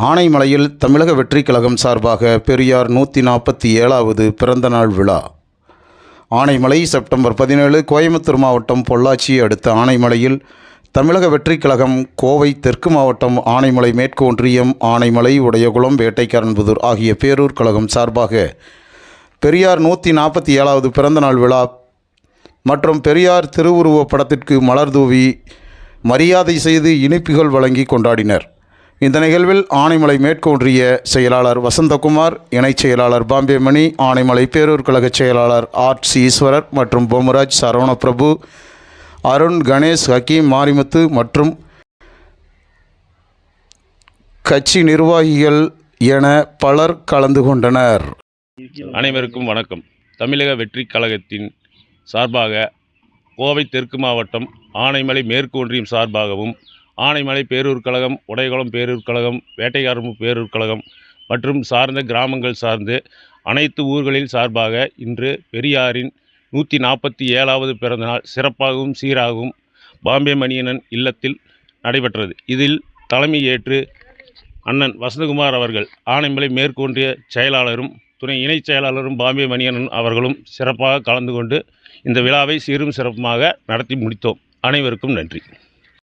ஆனைமலையில் தமிழக வெற்றிக் கழகம் சார்பாக பெரியார் நூற்றி நாற்பத்தி ஏழாவது பிறந்தநாள் விழா. ஆனைமலை செப்டம்பர் பதினேழு கோயம்புத்தூர் மாவட்டம் பொள்ளாச்சி அடுத்த ஆனைமலையில் தமிழக வெற்றிக் கழகம் கோவை தெற்கு மாவட்டம் ஆனைமலை மேற்கு ஒன்றியம் ஆனைமலை உடையகுளம் வேட்டைக்காரன்புதூர் ஆகிய பேரூர் கழகம் சார்பாக பெரியார் நூற்றி நாற்பத்தி ஏழாவது பிறந்தநாள் விழா மற்றும் பெரியார் திருவுருவப் படத்திற்கு மலர் தூவி மரியாதை செய்து இனிப்புகள் வழங்கி கொண்டாடினர். இந்த நிகழ்வில் ஆனைமலை மேற்கொன்றிய செயலாளர் வசந்தகுமார் இணைச் செயலாளர் பாம்பே மணி ஆனைமலை பேரூர் கழக செயலாளர் ஆர் சி ஈஸ்வரர் மற்றும் பொம்மராஜ் சரவணபிரபு அருண் கணேஷ் ஹக்கீம் மாரிமுத்து மற்றும் கட்சி நிர்வாகிகள் என பலர் கலந்து கொண்டனர். அனைவருக்கும் வணக்கம். தமிழக வெற்றி கழகத்தின் சார்பாக கோவை தெற்கு மாவட்டம் ஆனைமலை மேற்கு ஒன்றியம் சார்பாகவும் ஆனைமலை பேரூர் கழகம் உடையகுளம் பேரூர் கழகம் வேட்டைக்காரம்பு பேரூர் கழகம் மற்றும் சார்ந்த கிராமங்கள் சார்ந்து அனைத்து ஊர்களில் சார்பாக இன்று பெரியாரின் நூற்றி நாற்பத்தி ஏழாவது பிறந்தநாள் சிறப்பாகவும் சீராகவும் பாம்பே மணியனன் இல்லத்தில் நடைபெற்றது. இதில் தலைமை ஏற்று அண்ணன் வசந்தகுமார் அவர்கள் ஆனைமலை மேற்கொன்றிய செயலாளரும் துணை இணைச் செயலாளரும் பாம்பே மணியனன் அவர்களும் சிறப்பாக கலந்து கொண்டு இந்த விழாவை சீரும் சிறப்புமாக நடத்தி முடித்தோம். அனைவருக்கும் நன்றி.